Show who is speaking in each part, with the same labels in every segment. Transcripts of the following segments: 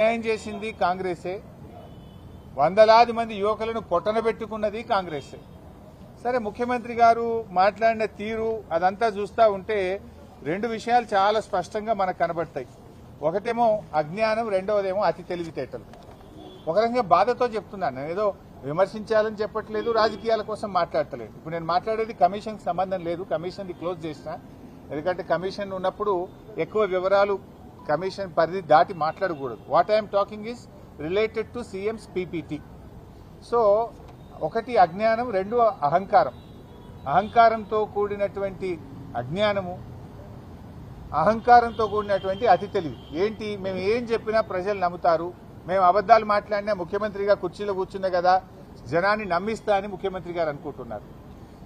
Speaker 1: న్యాయం చేసింది కాంగ్రెసే? వందలాది మంది యువకులను పొట్టన పెట్టుకున్నది కాంగ్రెసే. సరే ముఖ్యమంత్రి గారు మాట్లాడిన తీరు అదంతా చూస్తా ఉంటే రెండు విషయాలు చాలా స్పష్టంగా మనకు కనబడతాయి. ఒకటేమో అజ్ఞానం రెండవదేమో అతి తెలివితేటలు. ఒక రకంగా బాధతో చెప్తున్నాను. నేను ఏదో విమర్శించాలని చెప్పట్లేదు రాజకీయాల కోసం మాట్లాడటలేదు. ఇప్పుడు నేను మాట్లాడేది కమిషన్కి సంబంధం లేదు కమిషన్ది క్లోజ్ చేసిన. ఎందుకంటే కమిషన్ ఉన్నప్పుడు ఎక్కువ వివరాలు కమిషన్ పరిధి దాటి మాట్లాడకూడదు. What I'm talking is related to CM's PPT so ఒకటి అజ్ఞానం రెండు అహంకారం. అహంకారంతో కూడినటువంటి అజ్ఞానము అహంకారంతో కూడినటువంటి అతి తెలివి. ఏంటి? మేము ఏం చెప్పినా ప్రజలు నమ్ముతారు. మేము అబద్దాలు మాట్లాడినా ముఖ్యమంత్రిగా కుర్చీలో కూర్చున్నా కదా జనాన్ని నమ్మిస్తా అని ముఖ్యమంత్రి గారు అనుకుంటున్నారు.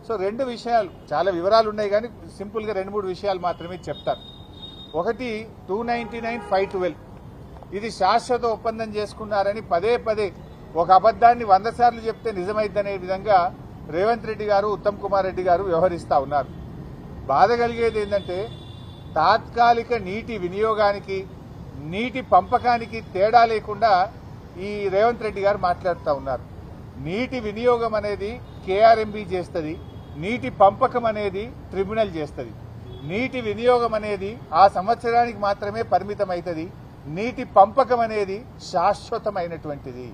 Speaker 1: సో రెండు విషయాలు చాలా వివరాలు ఉన్నాయి కానీ సింపుల్గా రెండు మూడు విషయాలు మాత్రమే చెప్తారు ఒకటి two ninety nine five twelve. ఇది శాశ్వత ఒప్పందం చేసుకున్నారని పదే పదే ఒక అబద్దాన్ని వంద సార్లు చెప్తే నిజమైద్దనే విధంగా రేవంత్ రెడ్డి గారు ఉత్తమ్ కుమార్ రెడ్డి గారు వ్యవహరిస్తూ ఉన్నారు. బాధ కలిగేది ఏంటంటే తాత్కాలిక నీటి వినియోగానికి నీటి పంపకానికి తేడా లేకుండా ఈ రేవంత్ రెడ్డి గారు మాట్లాడుతూ ఉన్నారు. నీటి వినియోగం అనేది కేఆర్ఎంబి చేస్తుంది నీటి పంపకం అనేది ట్రిబ్యునల్ చేస్తుంది. నీటి వినియోగం అనేది ఆ సంవత్సరానికి మాత్రమే పరిమితం అవుతుంది నీటి పంపకం అనేది శాశ్వతమైనటువంటిది.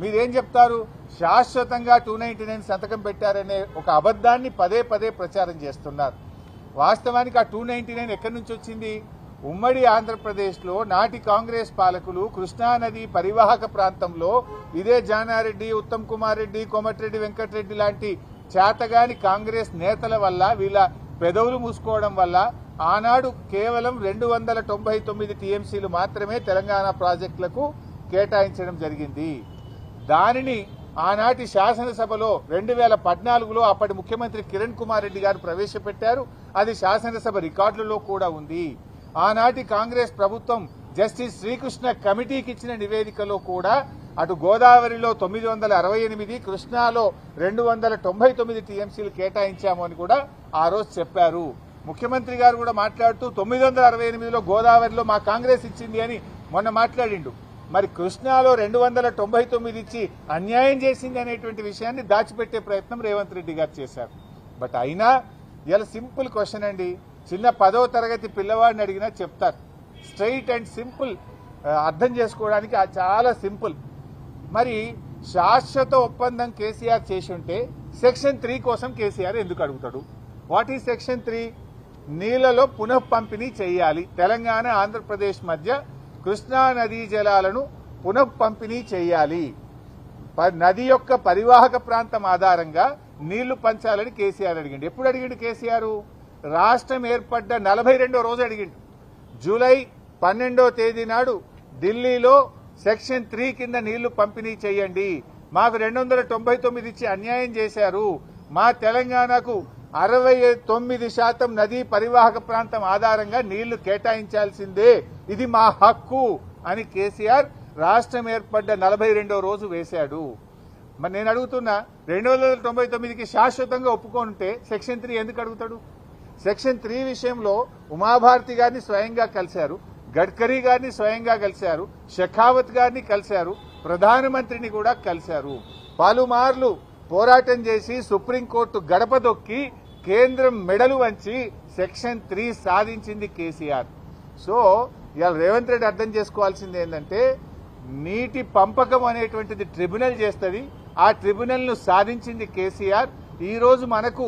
Speaker 1: మీరేం చెప్తారు? శాశ్వతంగా టూ నైన్టీ నైన్ సంతకం పెట్టారనే ఒక అబద్ధాన్ని పదే పదే ప్రచారం చేస్తున్నారు. వాస్తవానికి ఆ టూ నైన్టీ నైన్ ఎక్కడి నుంచి వచ్చింది? ఉమ్మడి ఆంధ్రప్రదేశ్లో నాటి కాంగ్రెస్ పాలకులు కృష్ణానది పరివాహక ప్రాంతంలో ఇదే జానారెడ్డి ఉత్తమ్ కుమార్ రెడ్డి కోమటిరెడ్డి వెంకటరెడ్డి లాంటి చేతగాని కాంగ్రెస్ నేతల వల్ల వీళ్ళ పెదవులు మూసుకోవడం వల్ల ఆనాడు కేవలం రెండు వందల తొంభై తొమ్మిది టీఎంసీలు మాత్రమే తెలంగాణ ప్రాజెక్టులకు కేటాయించడం జరిగింది. దానిని ఆనాటి శాసనసభలో రెండు వేల పద్నాలుగులో అప్పటి ముఖ్యమంత్రి కిరణ్ కుమార్ రెడ్డి గారు ప్రవేశపెట్టారు. అది శాసనసభ రికార్డులలో కూడా ఉంది. ఆనాటి కాంగ్రెస్ ప్రభుత్వం జస్టిస్ శ్రీకృష్ణ కమిటీకి ఇచ్చిన నివేదికలో కూడా అటు గోదావరిలో తొమ్మిది వందల అరవై ఎనిమిది కృష్ణాలో రెండు వందల తొంభై తొమ్మిది టీఎంసీలు కేటాయించాము అని కూడా ఆ రోజు చెప్పారు. ముఖ్యమంత్రి గారు కూడా మాట్లాడుతూ తొమ్మిది వందల అరవై ఎనిమిదిలో గోదావరిలో మా కాంగ్రెస్ ఇచ్చింది అని మొన్న మాట్లాడిండు. మరి కృష్ణాలో రెండు వందల తొంభై తొమ్మిది ఇచ్చి అన్యాయం చేసింది అనేటువంటి విషయాన్ని దాచిపెట్టే ప్రయత్నం రేవంత్ రెడ్డి గారు చేశారు. బట్ అయినా ఇలా సింపుల్ క్వశ్చన్ అండి. చిన్న పదో తరగతి పిల్లవాడిని అడిగినా చెప్తారు. స్ట్రైట్ అండ్ సింపుల్ అర్థం చేసుకోవడానికి చాలా సింపుల్. మరి శాశ్వత ఒప్పందం కేసీఆర్ చేసి ఉంటే సెక్షన్ త్రీ కోసం కేసీఆర్ ఎందుకు అడుగుతాడు? వాట్ ఈ సెక్షన్ త్రీ? నీళ్ళలో పునః పంపిణీ చేయాలి. తెలంగాణ ఆంధ్రప్రదేశ్ మధ్య కృష్ణా నదీ జలాలను పునః పంపిణీ చేయాలి. ప- నది యొక్క పరివాహక ప్రాంతం ఆధారంగా నీళ్ళు పంచాలని కేసీఆర్ అడిగిండు. ఎప్పుడు అడిగిండు కేసీఆర్? రాష్ట్రం ఏర్పడ్డ నలభై రెండో రోజు అడిగిండు. జూలై పన్నెండో తేదీ నాడు ఢిల్లీలో సెక్షన్ త్రీ కింద నీళ్ళు పంపిణీ చేయండి. మాకు రెండు వందల తొంభై తొమ్మిది ఇచ్చి అన్యాయం చేశారు. మా తెలంగాణకు అరవై తొమ్మిది శాతం నదీ పరివాహక ప్రాంతం ఆధారంగా నీళ్ళు కేటాయించాల్సిందే. ఇది మా హక్కు అని కేసీఆర్ రాష్ట్రం ఏర్పడ్డ నలభై రెండో రోజు వేశాడు. మరి నేను అడుగుతున్నా రెండు వందల తొంభై తొమ్మిదికి శాశ్వతంగా ఒప్పుకుంటే సెక్షన్ త్రీ ఎందుకు అడుగుతాడు? సెక్షన్ త్రీ విషయంలో ఉమాభారతి గారిని స్వయంగా కలిశారు. గడ్కరీ గారిని స్వయంగా కలిశారు షెఖావత్ గారిని కలిశారు ప్రధానమంత్రిని కూడా కలిశారు. పలుమార్లు పోరాటం చేసి సుప్రీంకోర్టు గడప దొక్కి కేంద్రం మెడలు వంచి సెక్షన్ త్రీ సాధించింది కేసీఆర్. సో ఇవాళ రేవంత్ రెడ్డి అర్థం చేసుకోవాల్సింది ఏంటంటే నీటి పంపకం అనేటువంటిది ట్రిబ్యునల్ చేస్తుంది. ఆ ట్రిబ్యునల్ను సాధించింది కేసీఆర్. ఈరోజు మనకు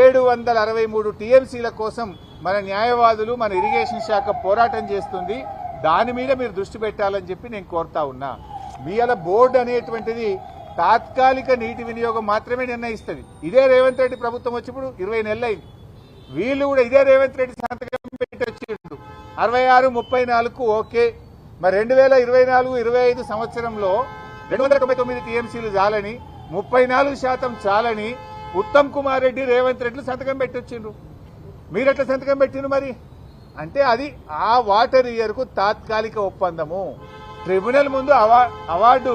Speaker 1: ఏడు వందల అరవై మూడు టీఎంసీల కోసం మన న్యాయవాదులు మన ఇరిగేషన్ శాఖ పోరాటం చేస్తుంది. దాని మీద మీరు దృష్టి పెట్టాలని చెప్పి నేను కోరుతా ఉన్నా. మీల బోర్డు అనేటువంటిది తాత్కాలిక నీటి వినియోగం మాత్రమే నిర్ణయిస్తుంది. ఇదే రేవంత్ రెడ్డి ప్రభుత్వం వచ్చినప్పుడు ఇరవై నెలలైంది. వీళ్ళు కూడా ఇదే రేవంత్ రెడ్డి సంతకం పెట్టి వచ్చిండు అరవై ఆరు ముప్పై నాలుగు ఓకే. మరి రెండు వేల ఇరవై నాలుగు ఇరవై ఐదు సంవత్సరంలో రెండు వందల తొంభై తొమ్మిది టీఎంసీలు చాలని ముప్పై నాలుగు శాతం చాలని ఉత్తమ్ కుమార్ రెడ్డి రేవంత్ రెడ్డి సంతకం పెట్టి వచ్చిండ్రు. మీరెట్లా సంతకం పెట్టిండు మరి? అంటే అది ఆ వాటర్ ఇయర్కు తాత్కాలిక ఒప్పందము. ట్రిబ్యునల్ ముందు అవార్డు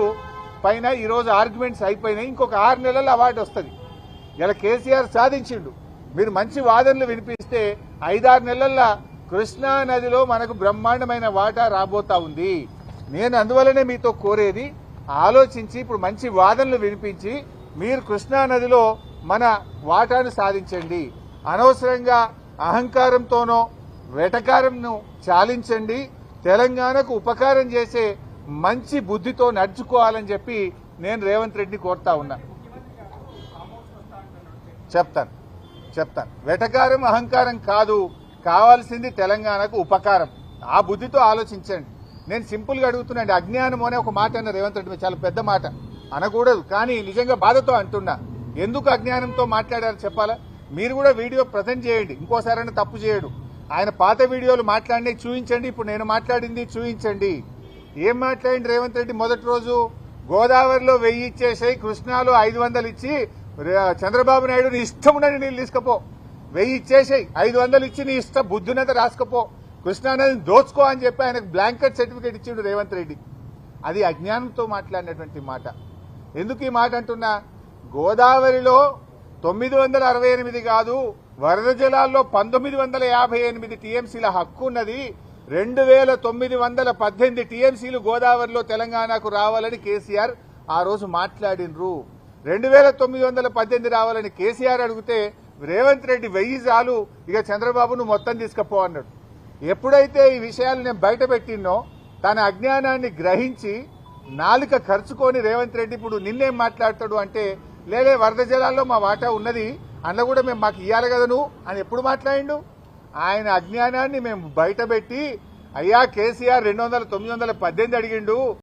Speaker 1: పైన ఈరోజు ఆర్గ్యుమెంట్స్ అయిపోయినాయి. ఇంకొక ఆరు నెలల్లో అవార్డు వస్తుంది. ఇలా కేసీఆర్ సాధించిండు. మీరు మంచి వాదనలు వినిపిస్తే ఐదారు నెలల్లో కృష్ణా నదిలో మనకు బ్రహ్మాండమైన వాటా రాబోతా ఉంది. నేను అందువల్లనే మీతో కోరేది ఆలోచించి ఇప్పుడు మంచి వాదనలు వినిపించి మీరు కృష్ణా నదిలో మన వాటాను సాధించండి. అనవసరంగా అహంకారంతోనో వెటకారంను చాలించండి తెలంగాణకు ఉపకారం చేసే మంచి బుద్ధితో నడుచుకోవాలని చెప్పి నేను రేవంత్ రెడ్డిని కోరుతా ఉన్నా. చెప్తాను చెప్తాను. వెటకారం అహంకారం కాదు కావాల్సింది తెలంగాణకు ఉపకారం. ఆ బుద్ధితో ఆలోచించండి. నేను సింపుల్గా అడుగుతున్నాండి అజ్ఞానం అనే ఒక మాట అన్న రేవంత్ రెడ్డి చాలా పెద్ద మాట. అనకూడదు కానీ నిజంగా బాధతో అంటున్నా. ఎందుకు అజ్ఞానంతో మాట్లాడారు చెప్పాలా? మీరు కూడా వీడియో ప్రజెంట్ చేయండి. ఇంకోసారైనా తప్పు చేయడు. ఆయన పాత వీడియోలు మాట్లాడినవి చూపించండి ఇప్పుడు నేను మాట్లాడింది చూపించండి ఏం మాట్లాడింది రేవంత్ రెడ్డి మొదటి రోజు? గోదావరిలో వెయ్యి ఇచ్చేసాయి కృష్ణాలో ఐదు వందలు ఇచ్చి చంద్రబాబు నాయుడు నీ ఇష్టం ఉండని నీళ్ళు తీసుకపో. వెయ్యి ఇచ్చేసాయి ఐదు వందలు ఇచ్చి నీ ఇష్టం బుద్ధునంత రాసుకపో. కృష్ణానదిని దోచుకో అని చెప్పి ఆయనకు బ్లాంకెట్ సర్టిఫికేట్ ఇచ్చిండు రేవంత్ రెడ్డి. అది అజ్ఞానంతో మాట్లాడినటువంటి మాట. ఎందుకు ఈ మాట అంటున్నా? గోదావరిలో తొమ్మిది వందల అరవై ఎనిమిది కాదు వరద జలాల్లో పంతొమ్మిది వందల యాభై ఎనిమిది టీఎంసీల హక్కు ఉన్నది. రెండు వేల తొమ్మిది వందల పద్దెనిమిది టీఎంసీలు గోదావరిలో తెలంగాణకు రావాలని కేసీఆర్ ఆ రోజు మాట్లాడినరు. రెండు వేల తొమ్మిది వందల పద్దెనిమిది రావాలని కేసీఆర్ అడిగితే రేవంత్ రెడ్డి వెయ్యి చాలు ఇక చంద్రబాబును మొత్తం తీసుకపో అన్నాడు. ఎప్పుడైతే ఈ విషయాలు నేను బయట పెట్టినో తన అజ్ఞానాన్ని గ్రహించి నాలుక ఖర్చుకొని రేవంత్ రెడ్డి ఇప్పుడు నిన్నేం మాట్లాడతాడు అంటే లేలే వరద జలాల్లో మా వాటా ఉన్నది అందులో కూడా మేము మాకు ఇయ్యాలి కదా నువ్వు అని ఎప్పుడు మాట్లాడిండు? ఆయన అజ్ఞానాన్ని మేము బయట పెట్టి అయ్యా కేసీఆర్ రెండు వందల తొమ్మిది వందల పద్దెనిమిది అడిగిండు.